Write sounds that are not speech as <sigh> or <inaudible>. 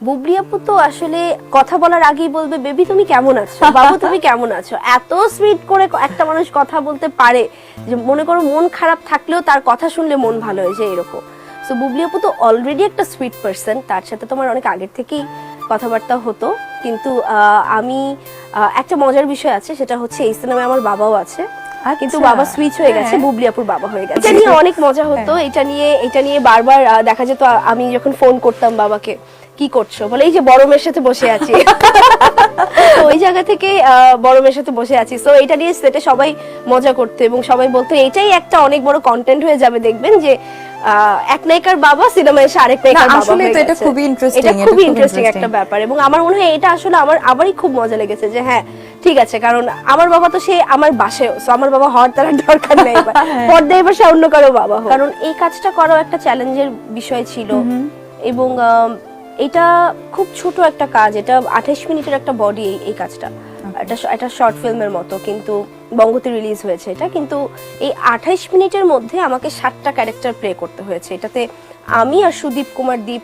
বুবলি আপু তো আসলে কথা বলার আগেই বলবে বেবি তুমি কেমন আছো? <laughs> বাবু তুমি কেমন আছো? এত সুইট করে একটা মানুষ কথা বলতে পারে যে মনে করো মন খারাপ থাকলেও তার কথা শুনলে মন ভালো হয়ে যায় এরকম। সো বুবলি আপু তো অলরেডি একটা সুইট পার্সন তার সাথে তোমার অনেক আগের থেকেই কথাবার্তা হতো। কিন্তু আহ, আমি একটা মজার বিষয় আছে সেটা হচ্ছে এই সিনেমায় আমার বাবাও আছে। কিন্তু আচ্ছা, বাবা সুইচ হয়ে গেছে হ্যাঁ। বুবলি আপুর বাবা হয়ে গেছে। এটা নিয়ে অনেক মজা হতো এটা নিয়ে এটা নিয়ে বারবার দেখা যেত আমি যখন ফোন করতাম বাবাকে কি করছ? বলে এই যে বড় মেয়ের সাথে বসে আছি। <laughs> ওই জায়গা থেকে বড় মেয়ের সাথে বসে আছি। তো এটা নিয়ে সেটে সবাই মজা করতো এবং সবাই বলতো এটাই একটা অনেক বড় কন্টেন্ট হয়ে যাবে। দেখবেন যে আহ, এক নায়িকার বাবা সিনেমায় এসে আরেক নায়িকার বাবা আসলে তো এটা খুবই interesting, এটা খুবই ইন্টারেস্টিং একটা ব্যাপার এবং আমার মনে হয় এটা আসলে আমার আবারই খুব মজা লেগেছে যে হ্যাঁ ঠিক আছে কারণ আমার বাবা তো সে আমার বাসায় সো আমার বাবা হওয়ার তার দরকার নেই এবার। <laughs> পর্দায় এবার সে অন্য কারও বাবা কারণ এই কাজটা করাও একটা চ্যালেঞ্জের বিষয় ছিল। এবং এটা খুব ছোট একটা কাজ এটা আঠাইশ মিনিটের একটা বডি এই কাজটা। এটা শ- একটা শর্ট ফিল্মের মতো কিন্তু বঙ্গতে রিলিজ হয়েছে এটা। কিন্তু এই আঠাইশ মিনিটের মধ্যে আমাকে সাতটা ক্যারেক্টার প্লে করতে হয়েছে। এটাতে আমি আর সুদীপ কুমার দীপ